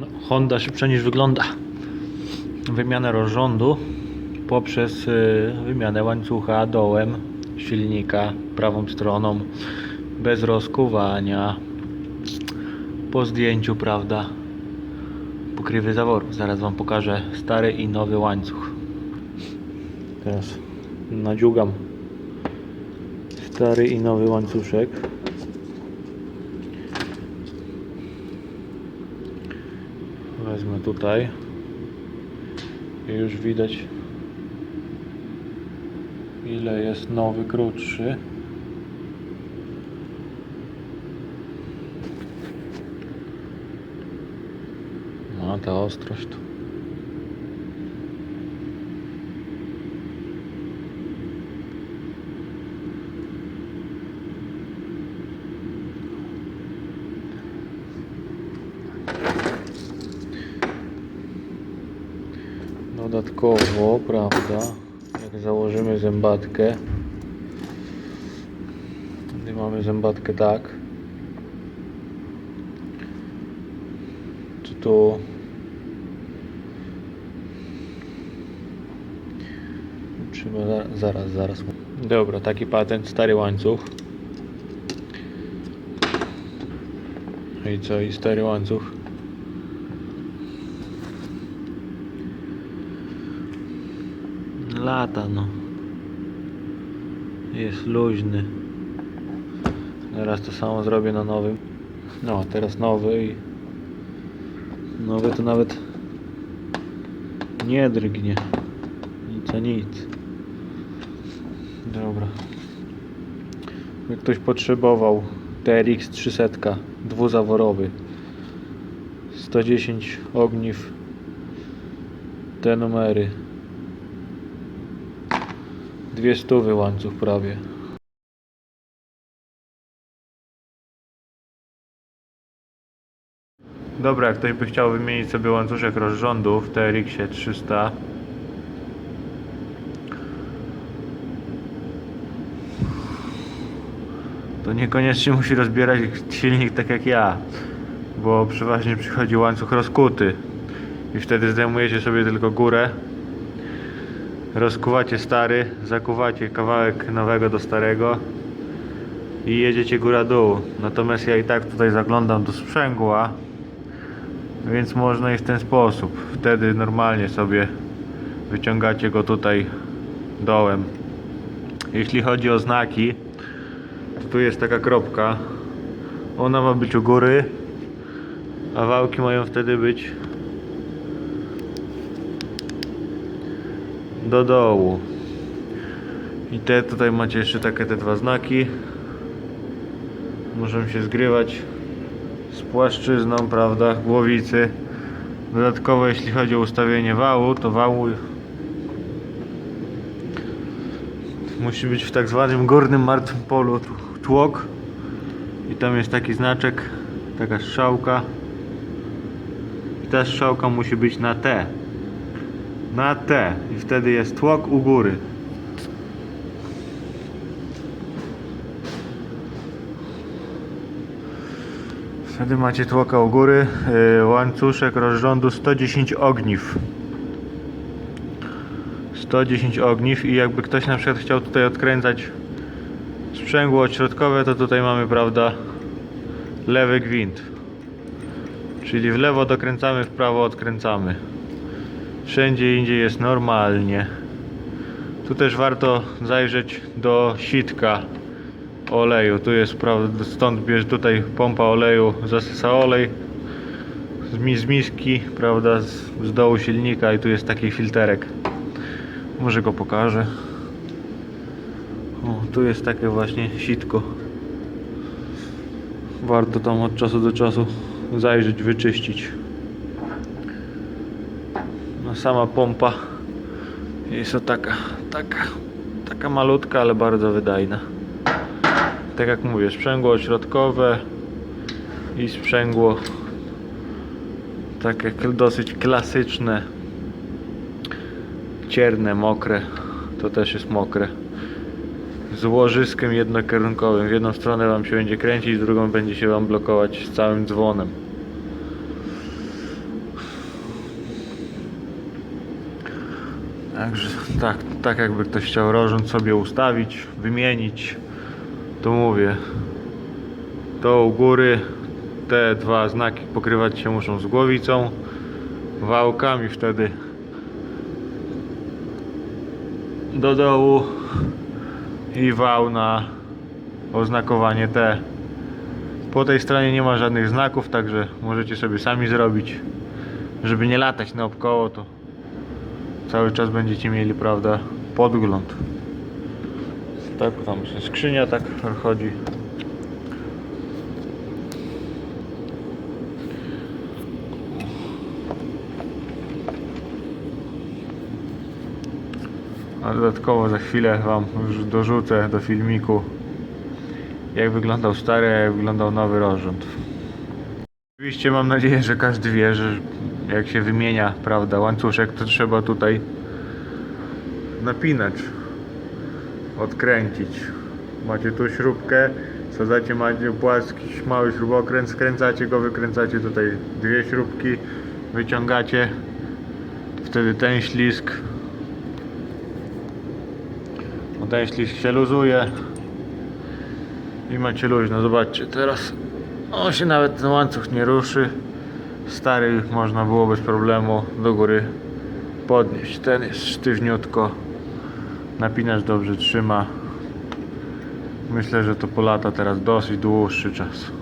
No, Honda szybsza niż wygląda. Wymiana rozrządu poprzez y, wymianę łańcucha dołem silnika prawą stroną bez rozkuwania po zdjęciu, prawda? Pokrywy zaworu. Zaraz Wam pokażę stary i nowy łańcuch. Teraz nadziugam stary i nowy łańcuszek. Wezmę tutaj i już widać ile jest nowy, krótszy. No ta ostrość tu. Dodatkowo, prawda, jak założymy zębatkę, wtedy mamy zębatkę tak, czy za- zaraz, zaraz. Dobra, taki patent, stary łańcuch. I co, i stary łańcuch. Lata no. Jest luźny. Teraz to samo zrobię na nowym. No, teraz nowy i nowy to nawet nie drgnie. Nic a nic. Dobra. Jak ktoś potrzebował TRX 300 dwuzaworowy 110 ogniw te numery Dwie stówy łańcuch prawie. Dobra, jak ktoś by chciał wymienić sobie łańcuszek rozrządu w TRX-ie 300 to niekoniecznie musi rozbierać silnik tak jak ja, bo przeważnie przychodzi łańcuch rozkuty i wtedy zdejmujecie sobie tylko górę rozkuwacie stary, zakuwacie kawałek nowego do starego i jedziecie góra dół. Natomiast ja i tak tutaj zaglądam do sprzęgła, więc można i w ten sposób. Wtedy normalnie sobie wyciągacie go tutaj dołem. Jeśli chodzi o znaki, to tu jest taka kropka. Ona ma być u góry, a wałki mają wtedy być do dołu. I te tutaj macie jeszcze takie te dwa znaki. Muszą się zgrywać z płaszczyzną, prawda, głowicy. Dodatkowo jeśli chodzi o ustawienie wału, to wał musi być w tak zwanym górnym martwym polu tłok. I tam jest taki znaczek, taka strzałka. I ta strzałka musi być na T na T i wtedy jest tłok u góry. Wtedy macie tłoka u góry, yy, łańcuszek rozrządu 110 ogniw. 110 ogniw i jakby ktoś na przykład chciał tutaj odkręcać sprzęgło odśrodkowe, to tutaj mamy, prawda, lewy gwint. Czyli w lewo dokręcamy, w prawo odkręcamy. Wszędzie indziej jest normalnie. Tu też warto zajrzeć do sitka oleju. Tu jest stąd bierz tutaj pompa oleju, zasysa olej z miski, prawda, z, z dołu silnika i tu jest taki filterek. Może go pokażę. O, tu jest takie właśnie sitko. Warto tam od czasu do czasu zajrzeć, wyczyścić. No sama pompa jest to taka, taka, taka malutka, ale bardzo wydajna. Tak jak mówię, sprzęgło środkowe i sprzęgło takie dosyć klasyczne, cierne, mokre. To też jest mokre. Z łożyskiem jednokierunkowym. W jedną stronę Wam się będzie kręcić, z drugą będzie się Wam blokować z całym dzwonem. Także tak, tak jakby ktoś chciał rożąc sobie ustawić, wymienić, to mówię. To u góry te dwa znaki pokrywać się muszą z głowicą, wałkami wtedy do dołu i wał na oznakowanie T. Po tej stronie nie ma żadnych znaków, także możecie sobie sami zrobić. Żeby nie latać naokoło, to cały czas będziecie mieli, prawda, podgląd. Tak, tam się skrzynia tak chodzi. A dodatkowo za chwilę Wam dorzucę do filmiku jak wyglądał stary, a jak wyglądał nowy rozrząd. Oczywiście mam nadzieję, że każdy wie, że jak się wymienia, prawda, łańcuszek, to trzeba tutaj napinać, odkręcić. Macie tu śrubkę, sadzacie macie płaski, mały śrubokręt, skręcacie go, wykręcacie tutaj dwie śrubki, wyciągacie, wtedy ten ślisk, ten ślisk się luzuje i macie luźno, zobaczcie, teraz on się nawet ten łańcuch nie ruszy, stary można było bez problemu do góry podnieść, ten jest sztywniutko, napinacz dobrze trzyma, myślę, że to po lata teraz dosyć dłuższy czas.